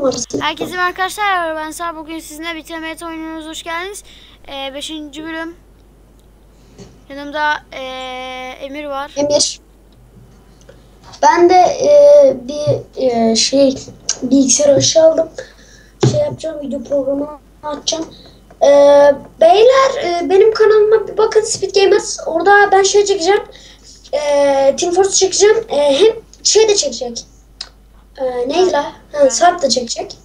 Herkese merhaba arkadaşlar. Ben Sağ. Bugün sizinle TMT oynuyoruz. Hoş geldiniz. Ee, beşinci bölüm. Yanımda ee, Emir var. Emir. Ben de e, bir e, şey bilgisayar aşağı aldım. Şey yapacağım video programı açacağım. E, beyler e, benim kanalıma bir bakın Speed Gamers. Orada ben şey çekeceğim. E, Team Force çekeceğim. E, hem şey de çekecek. E, neydi la? Ha, Sarp da çekecek.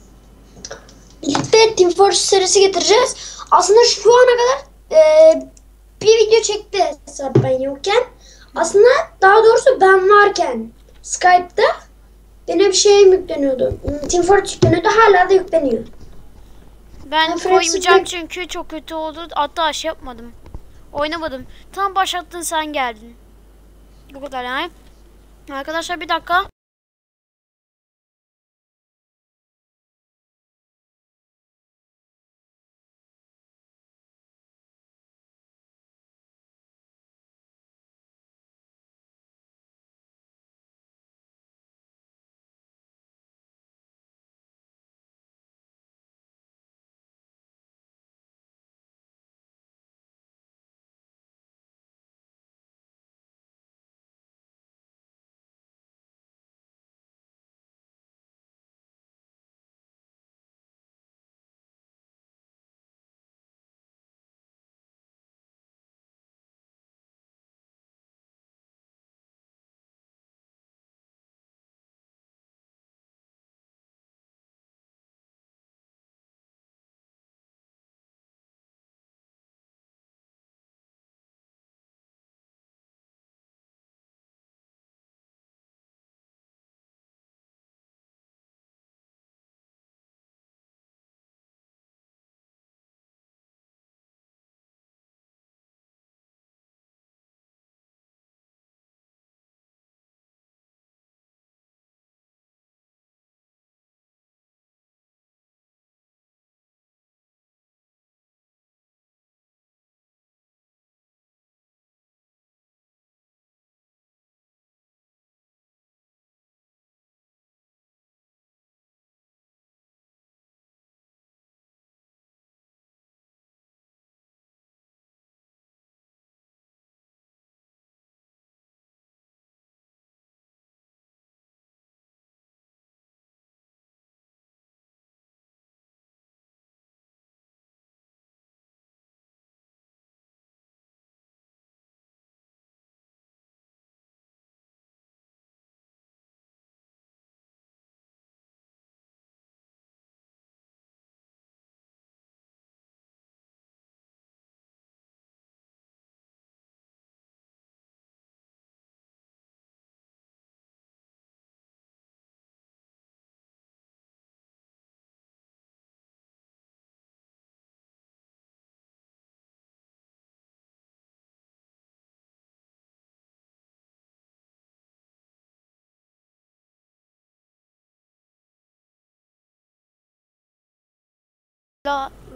Birlikte Team Force serisi getireceğiz. Aslında şu ana kadar e, bir video çekti Sarp ben yokken. Aslında daha doğrusu ben varken Skype'da benim bir şeyim yükleniyordu. Hmm, Team Fortress yükleniyordu. Hala da yükleniyor. Ben Ben koymayacağım Frankfurt'ta- çünkü çok kötü oldu. Hatta şey yapmadım. Oynamadım. Tam başlattın sen geldin. Bu kadar yani. Arkadaşlar bir dakika.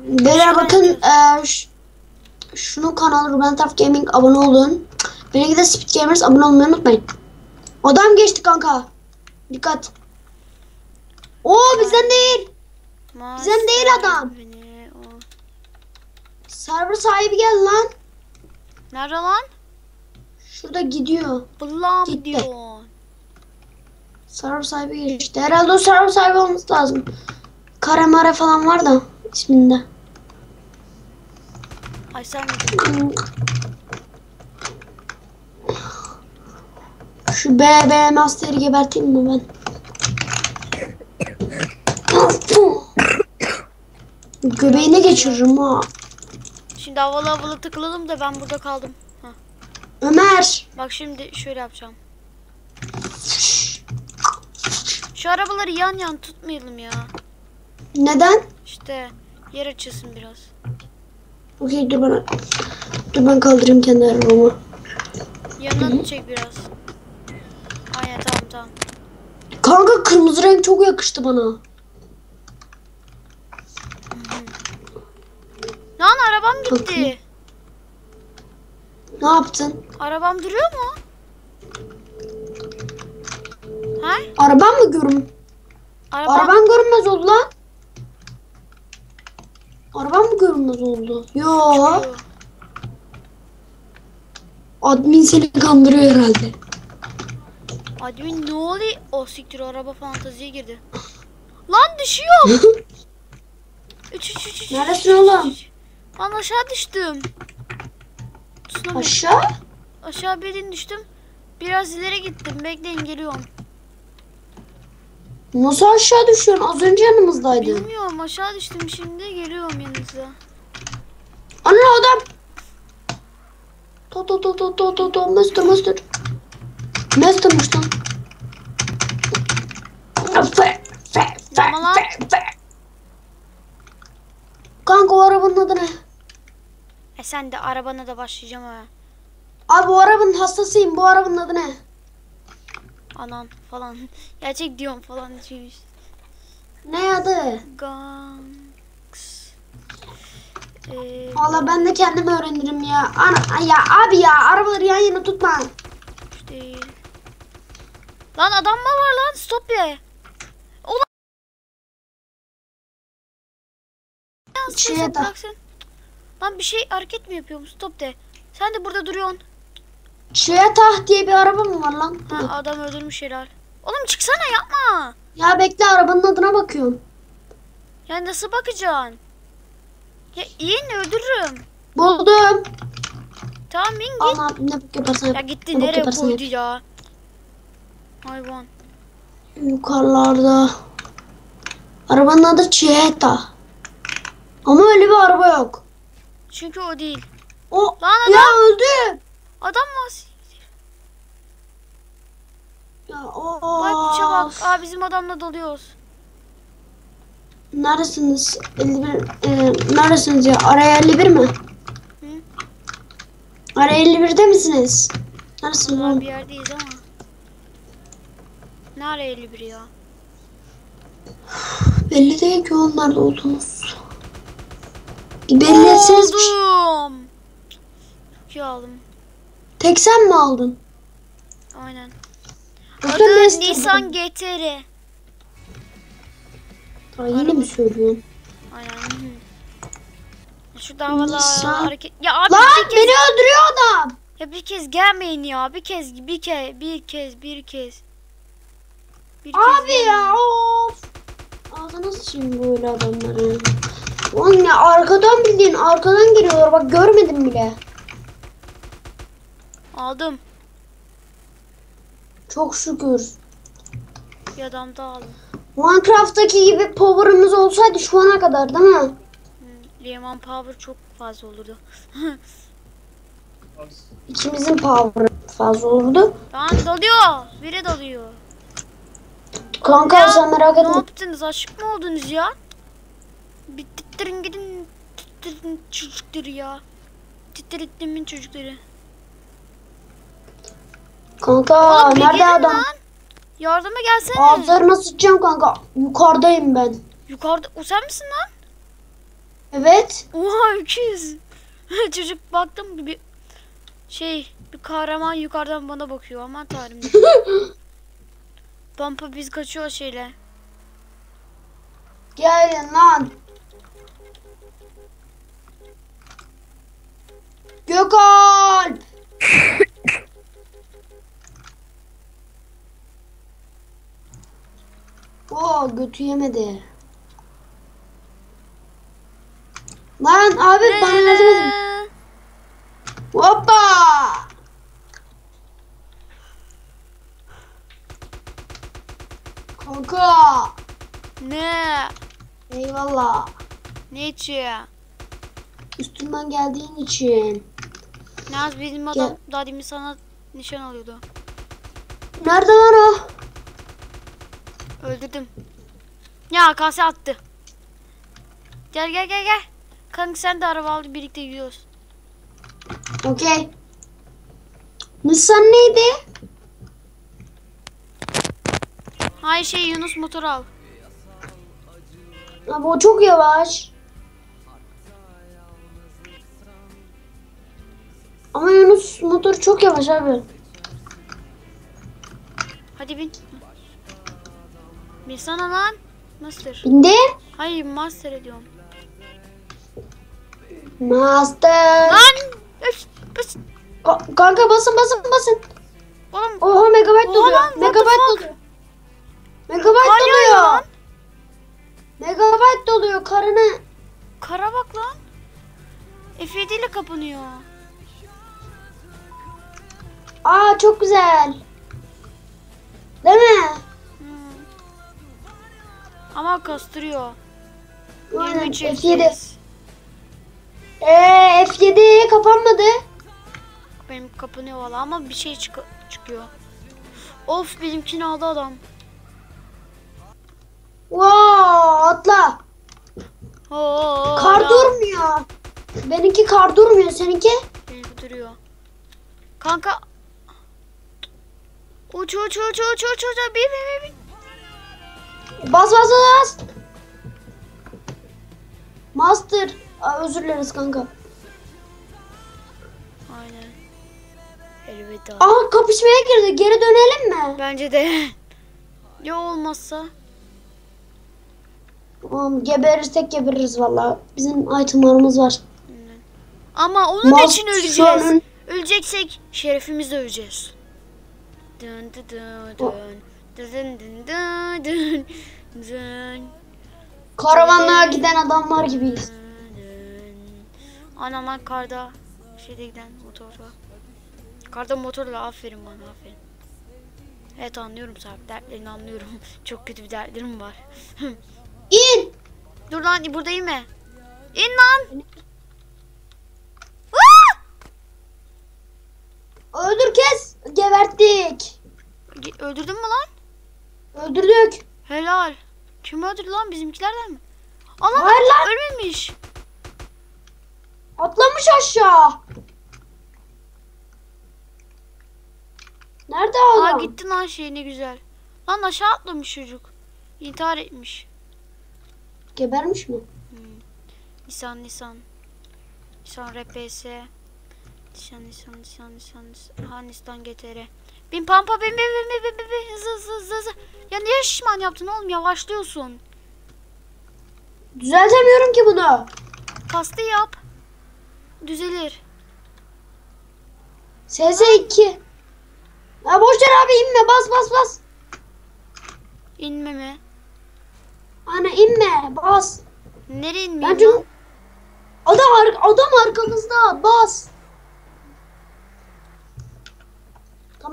Beyler bakın e, ş- şunun kanalı Ruben Taf Gaming abone olun. Benimki de Speed Gamers abone olmayı unutmayın. Adam geçti kanka. Dikkat. Oo bizden değil. Bizden değil adam. Server sahibi geldi lan. Nerede lan? Şurada gidiyor. Blam Gitti. diyor. Server sahibi geçti. Herhalde o server sahibi olması lazım. Kare mare falan var da isminde. Ay sen? Şu BB Master'i geberteyim mi ben? Göbeğine geçiririm ha. Şimdi havalı havalı tıklayalım da ben burada kaldım. Heh. Ömer. Bak şimdi şöyle yapacağım. Şu arabaları yan yan tutmayalım ya. Neden? İşte yer açılsın biraz. Okey dur bana. Dur ben kaldırayım kendi arabamı. Yanına çek biraz. Aynen tamam tamam. Kanka kırmızı renk çok yakıştı bana. Lan arabam gitti. Bakayım. Ne yaptın? Arabam duruyor mu? Ha? Arabam mı görüm? Araba, Araban görünmez oldu lan. Arabam mı görünmez oldu? Yo. Admin seni kandırıyor herhalde. Admin ne oluyor? O siktir araba fanteziye girdi. Lan düşüyor. Üç, üç, üç, üç, Neredesin oğlum? Lan aşağı düştüm. Tsunami. Aşağı. Aşağı bildiğin düştüm. Biraz ileri gittim. Bekleyin geliyorum. Nasıl aşağı düşüyorsun? Az önce yanımızdaydın. Bilmiyorum aşağı düştüm şimdi geliyorum yanınıza. Ana adam. To to to to to to to Master Master. Master'mış lan. Fe, fe, fe, fe, fe. Kanka o arabanın adı ne? E sen de arabana da başlayacağım ha. Abi bu arabanın hastasıyım. Bu arabanın adı ne? Anan falan. Gerçek diyorum falan şeymiş. Ne adı? Gangs. Ee, Valla ben de kendim öğrenirim ya. Ana ya abi ya arabaları yan yana tutma. değil. Lan adam mı var lan? Stop ya. Ulan. Şeye. Lan bir şey hareket mi yapıyorum? Stop de. Sen de burada duruyorsun. Çiğetah diye bir araba mı var lan? Ha adam öldürmüş herhal. Oğlum çıksana yapma. Ya bekle arabanın adına bakıyorum. Ya nasıl bakacaksın? Ya in öldürürüm. Buldum. Tamam in git. Al ne bak yaparsan Ya gitti Ne nereye koydu yap. ya? Hayvan. Yukarılarda. Arabanın adı Çiğeta. Ama öyle bir araba yok. Çünkü o değil. O Lan ya öldü. Adam var. Ya o. Bak bak. Aa bizim adamla dalıyoruz. Neredesiniz? 51 e, neredesiniz ya? Araya 51 mi? Hı? Araya 51'de misiniz? Neredesiniz bir yerdeyiz ama. Ne ara 51 ya? Belli değil ki nerede olduğunuz. Belli bir şey- Oldum. Çok iyi aldım. Tek sen mi aldın? Aynen. Adı mı? GTR. Aa, yine mi söylüyorsun? Aynen. hı. Şu Nissan. hareket. Ya abi Lan bir kez. beni öldürüyor adam. Ya bir kez gelmeyin ya. Bir kez, bir kez, bir kez, bir kez. Bir kez Abi gelmeyin. ya of. Ağzına sıçayım böyle adamları. Oğlum ya arkadan bildiğin arkadan geliyorlar bak görmedim bile. Aldım. Çok şükür. Bir adam daha aldım. Minecraft'taki gibi power'ımız olsaydı şu ana kadar değil mi? Hı, Lehman Power çok fazla olurdu. İkimizin power'ı fazla olurdu. Lan dalıyor. Biri dalıyor. Kanka Ya, sen merak Ne etme. yaptınız? Aşık mı oldunuz ya? Bir tittirin gidin. Tittirin çocukları ya. Tittirittimin çocukları. Kanka Oğlum bir nerede gelin adam? lan. Yardıma gelsene. Ağızlarına sıçacağım kanka. Yukarıdayım ben. Yukarıda. O sen misin lan? Evet. Oha öküz. Çocuk baktım bir, şey bir kahraman yukarıdan bana bakıyor aman tanrım. Pampa biz kaçıyor şeyle. Gelin lan. Gökalp. Oo götü yemedi. Lan abi bana yardım edin. Hoppa. Kanka. Ne? Eyvallah. Ne içiyor? Üstümden geldiğin için. Naz bizim adam daha demin sana nişan alıyordu. Nerede lan o? Öldürdüm. Ya kase attı. Gel gel gel gel. Kanka sen de araba al birlikte gidiyoruz. Okey. Nissan neydi? Hayır şey Yunus motor al. Abi o çok yavaş. Ama Yunus motor çok yavaş abi. Hadi bin. Binsana lan. Master. Bindim. Hayır master ediyorum. Master. Lan! Öf, bas. Ka- kanka basın basın basın. Oğlum Oha megabayt Oha doluyor. lan, what the Megabayt fuck? doluyor. Megabayt Kar yağıyor doluyor. lan. Megabayt doluyor karını. kara bak lan. F7 ile kapanıyor. Aa çok güzel. Değil mi? Ama kastırıyor. Aynen, 23 F7. FPS. Ee, F7 kapanmadı. Benim kapanıyor valla ama bir şey çık- çıkıyor. Of benimkini aldı adam. Wow atla. Oo, Kar ya. durmuyor. Benimki kar durmuyor. Seninki? Benimki duruyor. Kanka. Uç uç uç uç uç uç. Bin bin, bin. Bas bas bas. Master. Aa, özür dileriz kanka. Aynen. Elveda. Aa kapışmaya girdi. Geri dönelim mi? Bence de. ya olmazsa. Oğlum geberirsek gebeririz valla. Bizim itemlarımız var. Aynen. Ama onun Mas- için öleceğiz. Öleceksek şerefimizle öleceğiz. Dın dın dın dın. Dın dın dın dın dın. Karavanlığa giden adamlar gibiyiz. Anam lan karda şeyde giden motorla. Karda motorla aferin bana aferin. Evet anlıyorum sahip dertlerini anlıyorum. Çok kötü bir dertlerim var. İn. Dur lan burada inme. İn lan. Öldür kes. Geberttik. Ge- Öldürdün mü lan? Öldürdük. Helal. Kim öldürdü lan bizimkilerden mi? Allah Hayır lan. ölmemiş. Atlamış aşağı. Nerede Aa adam? gitti lan şey ne güzel. Lan aşağı atlamış çocuk. İntihar etmiş. Gebermiş mi? Nisan Nisan. Nisan RPS. Nisan Nisan Nisan Nisan Nisan. Ha Nisan GTR. Bin pampa bin bin bin bin bin bin hızlı hızlı hızlı hızlı. Ya niye şişman yaptın oğlum yavaşlıyorsun. Düzeltemiyorum ki bunu. Kastı yap. Düzelir. SS2. Ya boş ver abi inme bas bas bas. İnme mi? Ana inme bas. Nereye lan? adam adam arkamızda bas.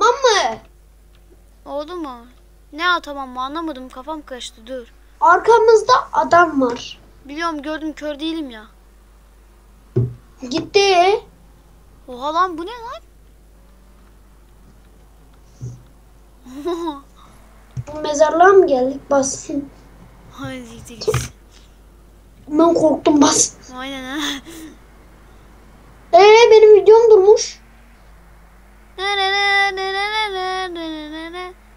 Tamam mı? Oldu mu? Ne atamam mı anlamadım kafam karıştı dur. Arkamızda adam var. Biliyorum gördüm kör değilim ya. Gitti. Oha lan bu ne lan? Bu mezarlığa mı geldik? Bas. Hadi git. Ben korktum bas. Aynen ha. Ee benim videom durmuş.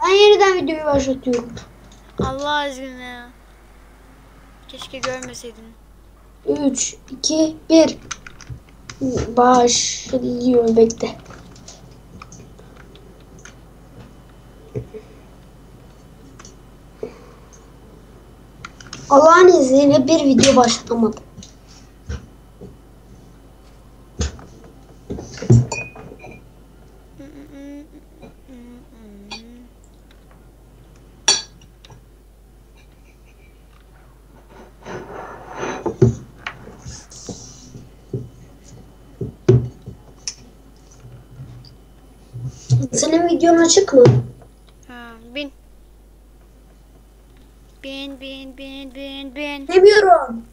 Ben yeniden videoyu başlatıyorum. Allah aşkına. Keşke görmeseydin. 3, 2, 1. Başlıyor bekle. Allah'ın izniyle bir video başlatamadım. Senin videon açık mı? Ha, bin. Bin bin bin bin bin. Demiyorum.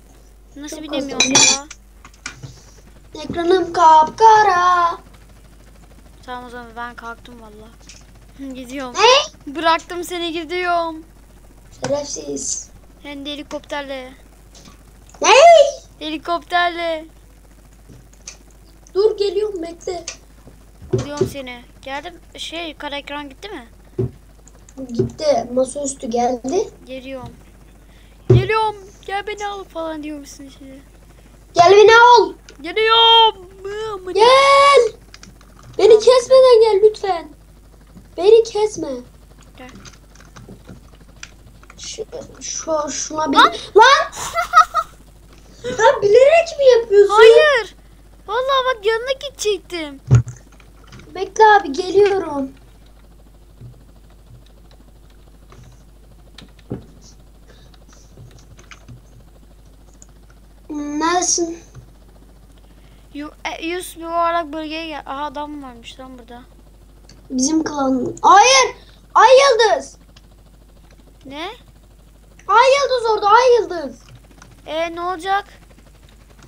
Nasıl Çok binemiyorum az ya? Ekranım kapkara. Tamam o zaman ben kalktım valla. Gidiyorum. Ne? Bıraktım seni gidiyorum. Şerefsiz. Hem de helikopterle. Ne? Helikopterle. Dur geliyorum bekle. Buluyorum seni. Geldim. Şey kara ekran gitti mi? Gitti. Masaüstü geldi. Geliyorum. Geliyorum. Gel beni al falan diyor musun şimdi? Gel beni al. Geliyorum. Gel. Beni kesmeden gel lütfen. Beni kesme. Gel. Şu, şu şuna bir... Lan! Lan bilerek mi yapıyorsun? Hayır. Vallahi bak yanına gidecektim. Bekle abi geliyorum. Neredesin? Yu, e, Yus bir olarak bölgeye gel. Aha adam varmış lan burada. Bizim klan. Hayır! Ay Yıldız! Ne? Ay Yıldız orada Ay Yıldız. E ne olacak?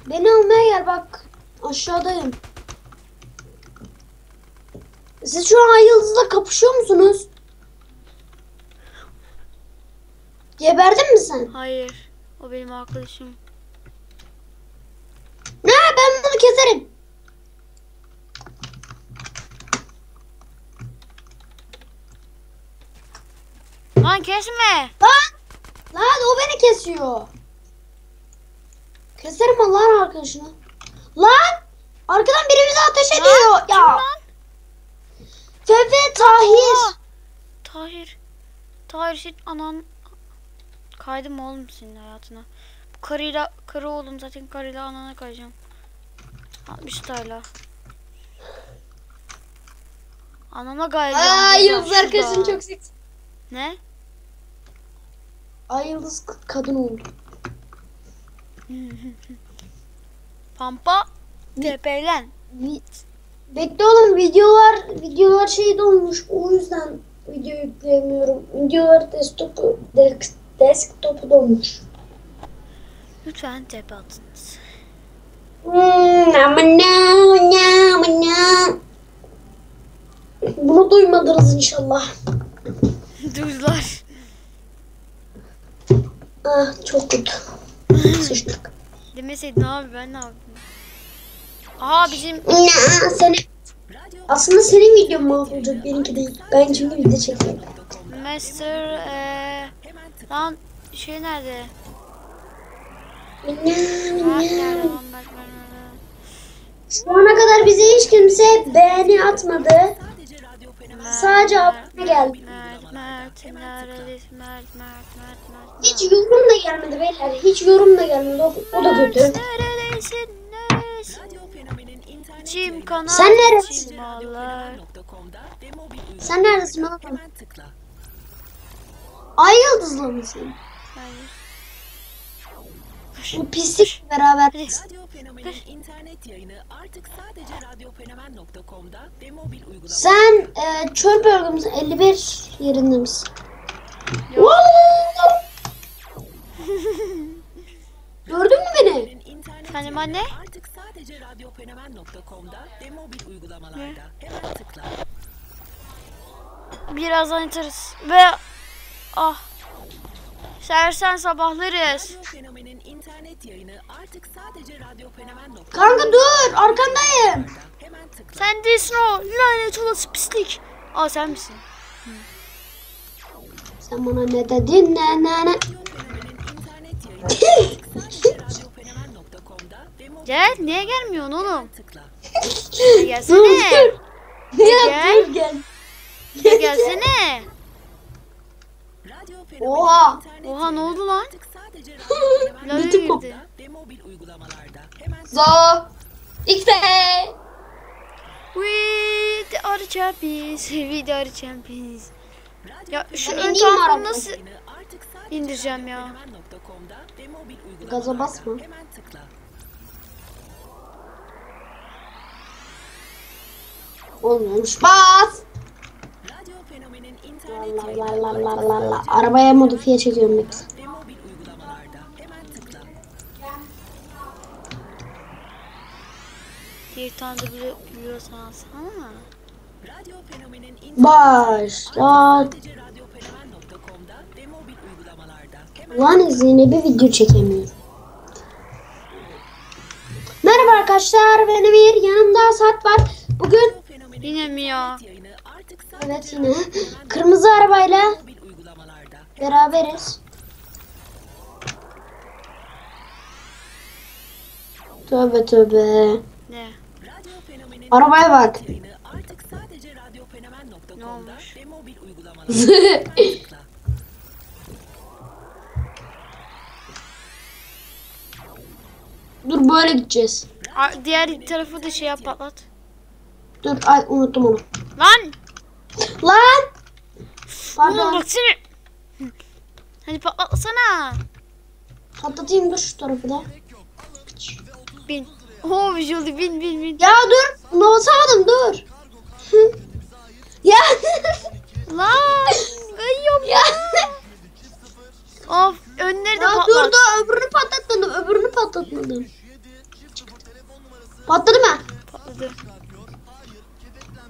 Beni almaya gel bak. Aşağıdayım. Siz şu an Yıldız'la kapışıyor musunuz? Geberdin mi sen? Hayır. O benim arkadaşım. Ne ben bunu keserim. Lan kesme. Lan! Lan o beni kesiyor. Keserim Allah'ın arkadaşını. Lan! Arkadan birimizi ateş ediyor. Kim ya. lan? Fefe Tahir. Aa! Tahir. Tahir senin anan... Kaydım oğlum senin hayatına. Bu karıyla, karı oğlum zaten karıyla anana kayacağım. 60 tayla. Anana kayacağım. Aa burada, Yıldız şurada. arkadaşın çok seksi. Ne? Ay Yıldız kadın oldu. Pampa. Tepelen. Bekle oğlum videolar videolar şey dolmuş o yüzden video yükleyemiyorum. Videolar desktopu desk, desktopu dolmuş. Lütfen tepe atınız. Hmm, amına. Bunu duymadınız inşallah. Duydular. Ah çok kötü. Sıçtık. Demeseydin abi ben ne yapayım? Aa bizim Ya, seni aslında senin videon mahvolacak benimki değil. Ben şimdi video çekiyorum. Master eee lan şey nerede? Mert. Şu ana kadar bize hiç kimse beğeni atmadı. Sadece abone geldi. Mert Mert neredesin Mert Mert Mert Mert Hiç yorum da gelmedi beyler. Hiç yorum da gelmedi. O, o da kötü. Neredesin neredesin? Çim kanal Sen neredesin? Sen neredesin oğlum? Ay yıldızlı mısın? Hayır. Bu pislik beraber. Radyo Fenomen'in internet yayını artık sadece radyofenomen.com'da ve mobil uygulama. Sen e, çöl bölgemizin 51 yerinde misin? Gördün mü beni? Efendim anne? artık sadece radyofenomen.com'da ve mobil uygulamalarda. Hemen tıkla. Birazdan yatarız. Ve ah. Sersen sabahlarız. Radyo Fenomen'in internet yayını artık sadece radyofenomen.com'da. Kanka dur arkandayım. Hemen tıkla. Sen değilsin o lanet olası pislik. Aa sen misin? Sen bana ne dedin ne ne ne? Radyo Fenomen'in internet yayını artık sadece radyofenomen.com'da ve mobil Gel niye gelmiyorsun oğlum? tıkla. Gel Gelsene. Ya Gel. dur gel. Gel Gelsene. Radyo Fenomen'in Oha. Oha ne oldu lan? radyofenomen.com'da girdi. ve mobil uygulamalarda. Hemen Zo. X'e. We are champions. We are champions. Ya şu ön arabadan? nasıl indireceğim ya? Gaza basma. Hemen tıkla. Olmuyormuş. Bas. La la la la la la. Arabaya modifiye çekiyorum tıkla. Bir tane de biliyorsan alsana. Başlat. Ulan izniyle bir video çekemiyorum. Merhaba arkadaşlar ben Emir. Yanımda Saat var. Bugün Yine mi ya? Evet yine. Kırmızı arabayla beraberiz. Tövbe tövbe. Ne? Arabaya bak. Ne? Dur böyle gideceğiz. Diğer tarafı da şey yap patlat. Dur ay unuttum onu. Lan! Lan! Oğlum Pardon. bak seni. Hı. Hadi patlatsana. Patlatayım dur şu tarafı da. Bin. Oo visual'ı bin bin bin. Ya dur. Bunu basamadım dur. Ya. Lan! Kayıyorum ya. Of önleri de patlat. dur dur öbürünü patlatmadım. Öbürünü patlatmadım. Patladı mı? Patladı.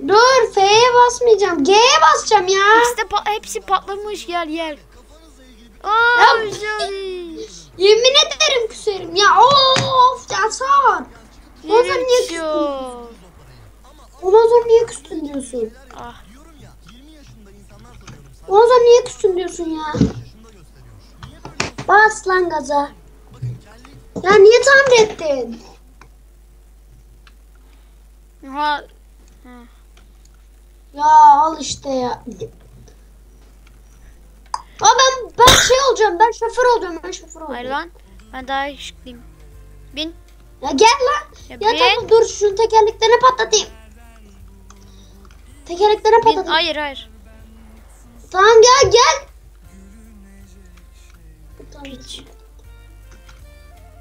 Dur F'ye basmayacağım. G'ye basacağım ya. De pa- hepsi patlamış gel gel. Visual. Yemin ederim küserim ya. Of ya sar. O zaman niye küstün? Sonra niye küstün diyorsun? Ah. Sonra niye küstün diyorsun ya? Bas lan gaza. Ya niye tamir ettin? Ha. Ya al işte ya. Aa ben ben şey olacağım. Ben şoför olacağım. Ben şoför olacağım. Hayır lan. Ben daha yakışıklıyım. Bin. Ya gel lan. Ya Ya, bin. tamam dur şunun tekerleklerini patlatayım. Tekerleklerini Bin. patlatayım. Hayır hayır. Tamam gel gel. Piç.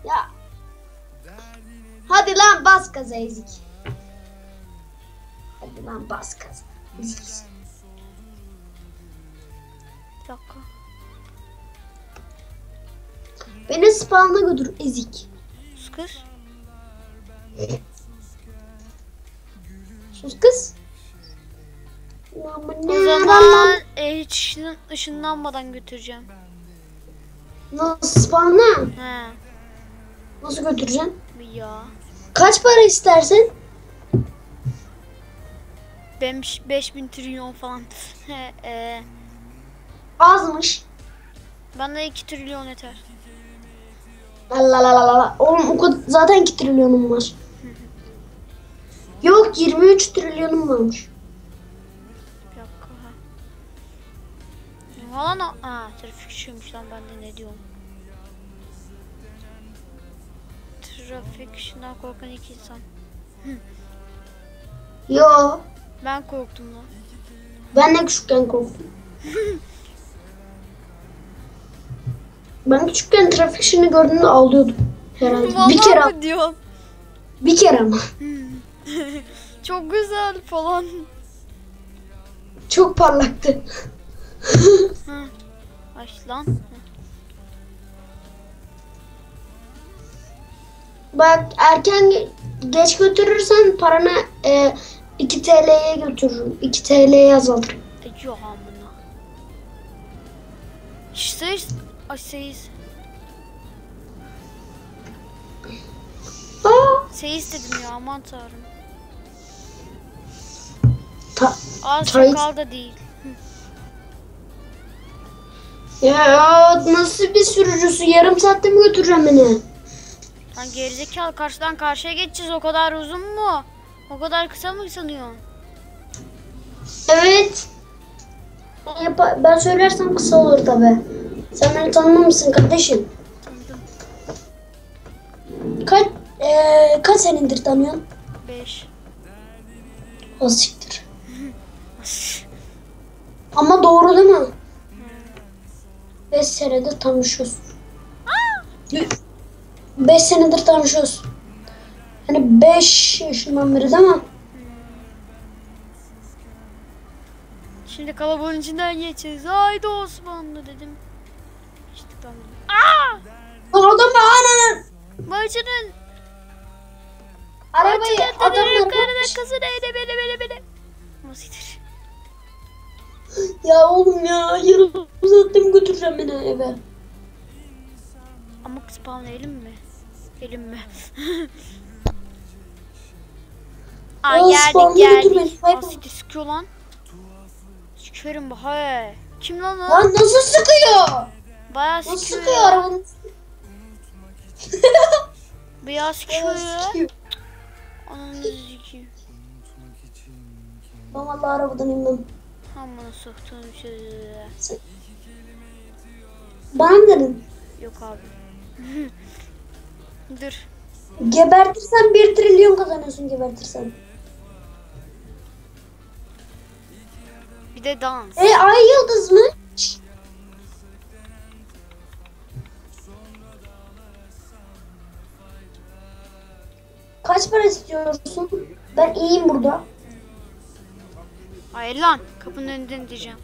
Ya. Hadi lan bas gaza ezik. Hadi lan bas gaza. Ezik. Bir dakika. Beni spawn'a götür ezik. Sus kız. Sus kız. O zaman e, hiç ışın, ışınlanmadan götüreceğim. Nasıl spawn'a? He. Nasıl götüreceksin? Bir ya. Kaç para istersin? Ben 5000 trilyon falan. He, e, Azmış. bana 2 trilyon yeter. Allah Allah Allah Allah. Oğlum o kadar, zaten 2 trilyonum var. Yok 23 trilyonum varmış. Bir dakika. Ha. Falan o. Ha, trafik ışığıymış lan ben de ne diyorum. Trafik ışığından korkan iki insan. Yo. Ben korktum lan. Ben de küçükken korktum. ben küçükken trafik ışığını gördüğümde ağlıyordum. Herhalde. bir kere diyorsun? bir kere ama. Çok güzel falan. Çok parlaktı. Aç lan. Bak erken ge- geç götürürsen paranı e, 2 TL'ye götürürüm. 2 TL'ye azaltırım. E, Yok amına. Seyiz. Aa, Seyiz dedim ya aman tanrım. ta- Az çakal da değil. ya nasıl bir sürücüsü? Yarım saatte mi götüreceğim beni? Lan gerizekalı karşıdan karşıya geçeceğiz o kadar uzun mu? O kadar kısa mı sanıyorsun? Evet. Ben, yapa- ben söylersem kısa olur tabi. Sen beni tanımamışsın kardeşim. Tanıdım. Kaç eee kaç senedir tanıyorsun? 5. O siktir. Ama doğru değil mi? 5 senedir tanışıyoruz. 5 senedir tanışıyoruz. Hani 5 yaşından beri değil mi? Şimdi kalabalığın içinden geçeceğiz. Haydi Osmanlı dedim. İşte ben dedim. Aa! Adam aynen. Bacının Arabayı adamlar bakmış. kızı neydi beni beni beni. Nasıldır? Ya oğlum ya yarım saatte mi götüreceğim beni eve? Ama spawn elim mi? Elim mi? Aa Aa, geldik Aa siktir sıkıyor lan. Sikerim bu he. Kim lan o? Lan nasıl sıkıyor? Bayağı Nasıl sıkıyor. sıkıyor arabanın? Bayağı sıkıyor ya. sıkıyor. Ananı sikeyim. Ben vallahi arabadan inmem. Amına soktuğum şey. Bana mı dedin? Yok abi. Dur. Gebertirsen 1 trilyon kazanıyorsun gebertirsen. Bir de dans. E ay yıldız mı? Kaç para istiyorsun? Ben iyiyim burada. Hayır lan. Kapının önünden diyeceğim.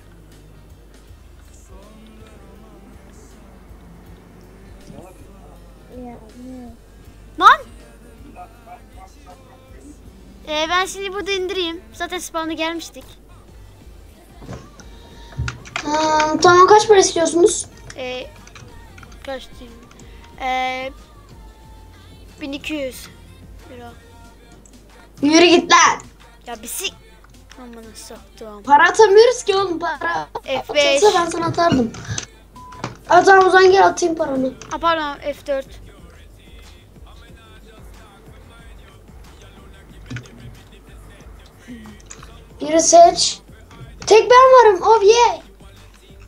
Lan! Ee, ben şimdi burada indireyim. Zaten spawn'a gelmiştik. Hmm, tamam kaç para istiyorsunuz? Ee, kaç diyeyim? Ee, 1200 lira. Yürü git lan. Ya bir sik. Amına soktum. Para atamıyoruz ki oğlum para. F5. Atılsa ben sana atardım. Atam o zaman gel atayım paranı. Ha pardon F4. Biri seç. Tek ben varım. Oh yeah.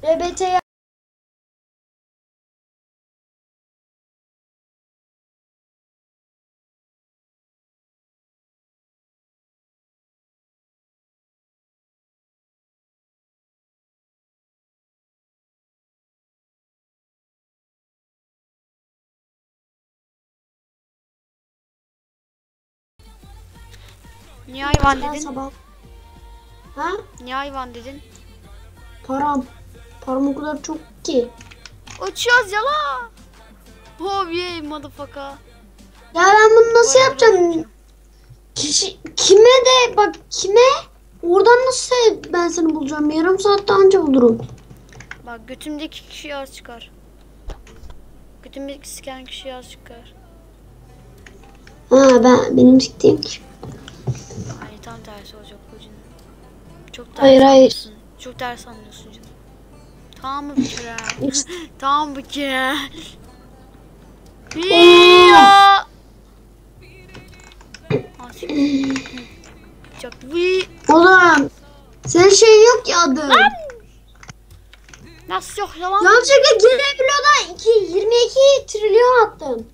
RBT ya. Niye hayvan dedin? sabah. Ha? Niye hayvan dedin? Param. Param o kadar çok ki. Uçuyoruz ya la. Oh yeah motherfucker. Ya ben bunu nasıl yapacağım? Kişi, kime de bak kime? Oradan nasıl ben seni bulacağım? Yarım saatte anca bulurum. Bak götümdeki kişi az çıkar. Götümdeki siken kişi az çıkar. Ha ben benim siktiğim kişi. Hayır tam tersi olacak bu. Çok ters Hayır, hayır. Çok ters anlıyorsun canım. Tamam mı bir kere? tamam kere? Ya. Çok. Oğlum senin şeyin yok ya adı. Nasıl yok yalan? Yanlışlıkla girebiliyorlar. 2, 22 trilyon attım.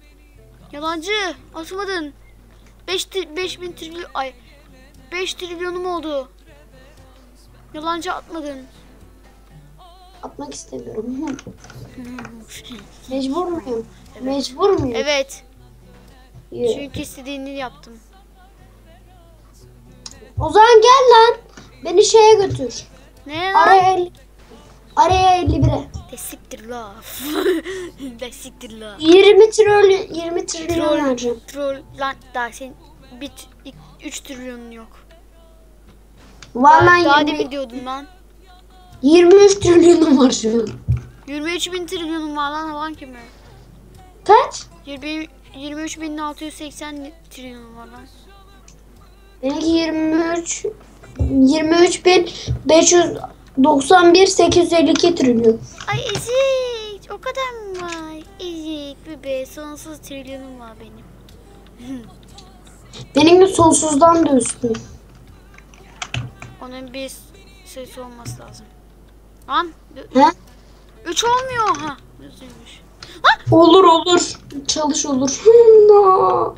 Yalancı. Atmadın. 5 5000 trilyon ay 5 trilyonum oldu. Yalancı atmadın. Atmak istemiyorum. Mecbur muyum? Mecbur muyum? Evet. Yürü. Çünkü istediğini yaptım. O zaman gel lan. Beni şeye götür. Ne lan? Araya 50. Araya 51'e. Desiktir laf. Desiktir laf. 20 trilyon 20 trilyon vereceğim. Troll lan daha senin bir 3 trilyonun yok. Var Daha, daha lan demin 20, diyordun lan. 23 trilyonum var şu an. 23 bin trilyonun var lan havan kimi? Kaç? 20 23.680 trilyonun var lan. Benimki 23 23 bin 591 852 trilyon. Ay ezik o kadar mı var? Ezik bebe sonsuz trilyonum var benim. Benim de sonsuzdan da üstün. Onun bir sayısı olması lazım. Lan He? 3 olmuyor ha. Üzülmüş. Olur olur. Çalış olur. No.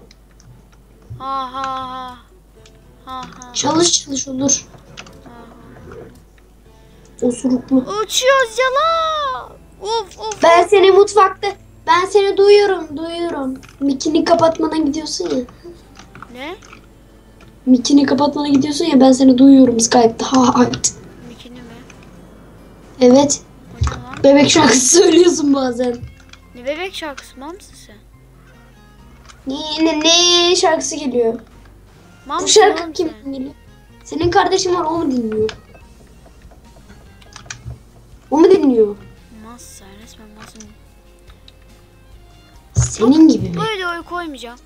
Ha ha ha. Ha ha. çalış çalış olur. ha. Osuruklu. Uçuyoruz ya la. Uf uf. Ben seni mutfakta ben seni duyuyorum duyuyorum. Mikini kapatmana gidiyorsun ya. Ne? Mikini kapatmana gidiyorsun ya ben seni duyuyorum Skype'da. Ha ha. Evet. O ne lan? Bebek şarkısı söylüyorsun bazen. Ne bebek şarkısı mısın sen? Ne ne ne şarkısı geliyor. Mal Bu şarkı kim geliyor? Senin kardeşin var o mu dinliyor? O mu dinliyor? Sen resmen malsın. Senin gibi mi? Bu videoyu koymayacağım.